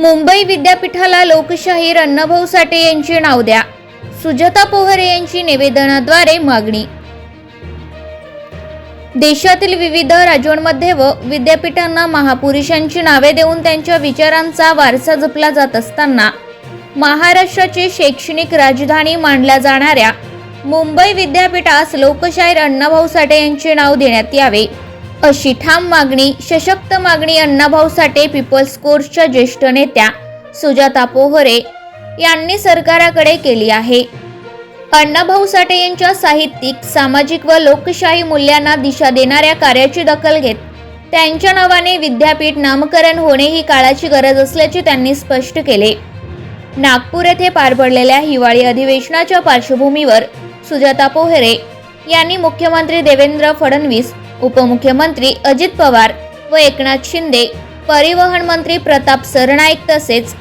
मुंबई विद्यापीठाला लोकशाहीर अण्णाभाऊ साठे यांचे नाव द्या. सुजाता पोहरे यांची निवेदनाद्वारे मागणी. देशातील विविध राज्यांमध्ये व विद्यापीठांना महापुरुषांची नावे देऊन त्यांच्या विचारांचा वारसा जपला जात असताना महाराष्ट्राची शैक्षणिक राजधानी मानल्या जाणाऱ्या मुंबई विद्यापीठास लोकशाहीर अण्णाभाऊ साठे यांचे नाव देण्यात यावे. अशी ठाम मागणी सशक्त मागणी अण्णाभाऊ साठे पीपल्स कोर्सच्या ज्येष्ठ नेत्या सुजाता पोहरे यांनी सरकाराकडे केली आहे. अण्णाभाऊ साठे यांच्या साहित्यिक सामाजिक व लोकशाही मूल्यांना दिशा देणाऱ्या कार्याची दखल घेत त्यांच्या नावाने विद्यापीठ नामकरण होणे ही काळाची गरज असल्याचे त्यांनी स्पष्ट केले. नागपूर येथे पार पडलेल्या हिवाळी अधिवेशनाच्या पार्श्वभूमीवर सुजाता पोहरे यांनी मुख्यमंत्री देवेंद्र फडणवीस उपमुख्यमंत्री अजित पवार व एकनाथ शिंदे परिवहन मंत्री प्रताप सरनाईक तसेच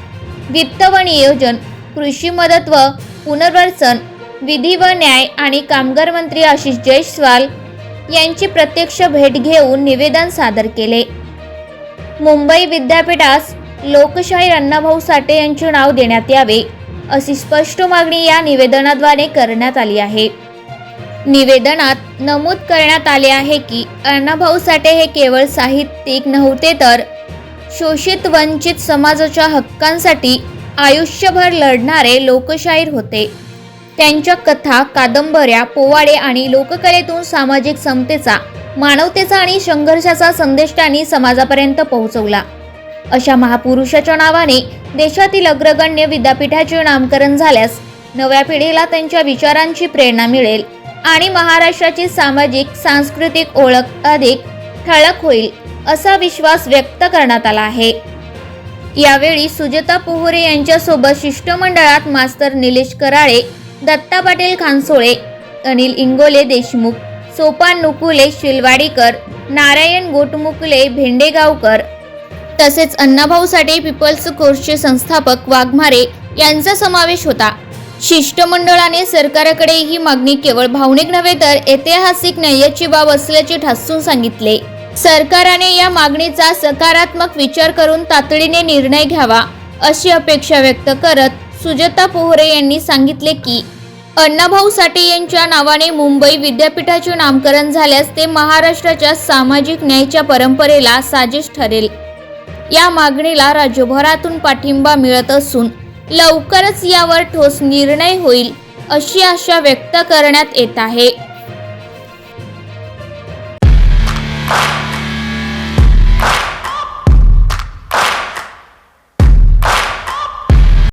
वित्त व नियोजन कृषी मदत व पुनर्वसन विधी व न्याय आणि कामगार मंत्री आशिष जयस्वाल यांची प्रत्यक्ष भेट घेऊन निवेदन सादर केले. मुंबई विद्यापीठास लोकशाहीर अण्णाभाऊ साठे यांचे नाव देण्यात यावे अशी स्पष्ट मागणी या निवेदनाद्वारे करण्यात आली आहे. निवेदनात नमूद करण्यात आले आहे की अण्णाभाऊ साठे हे केवळ साहित्यिक नव्हते तर शोषित वंचित समाजाच्या हक्कांसाठी आयुष्यभर लढणारे लोकशाहीर होते. त्यांच्या कथा कादंबऱ्या पोवाडे आणि लोककलेतून सामाजिक समतेचा मानवतेचा आणि संघर्षाचा संदेश त्यांनी समाजापर्यंत पोहोचवला. अशा महापुरुषाच्या नावाने देशातील अग्रगण्य विद्यापीठाचे नामकरण झाल्यास नव्या पिढीला त्यांच्या विचारांची प्रेरणा मिळेल. आणि महाराष्ट्राची सामाजिक सांस्कृतिक ओळख अधिक ठळक होईल असा विश्वास व्यक्त करण्यात आला आहे. यावेळी सुजता पोहरे यांच्यासोबत शिष्टमंडळात मास्तर निलेश कराळे दत्ता पाटील खानसोळे अनिल इंगोले देशमुख सोपान नुकुले शिलवाडीकर नारायण गोटमुकले भेंडेगावकर तसेच अण्णाभाऊ साठे पीपल्स कोर्सचे संस्थापक वाघमारे यांचा समावेश होता. शिष्टमंडळाने सरकारकडे ही मागणी केवळ भावनिक नव्हे तर ऐतिहासिक न्यायाची बाब असल्याचे ठासून सांगितले. सरकारने या मागणीचा सकारात्मक विचार करून तातडीने निर्णय घ्यावा अशी अपेक्षा व्यक्त करत सुजता पोहरे यांनी सांगितले की अण्णाभाऊ साठे यांच्या नावाने मुंबई विद्यापीठाचे नामकरण झाल्यास ते महाराष्ट्राच्या सामाजिक न्यायाच्या परंपरेला साजिश ठरेल. या मागणीला राज्यभरातून पाठिंबा मिळत असून लवकरच यावर ठोस निर्णय होईल अशी आशा व्यक्त करण्यात येत आहे.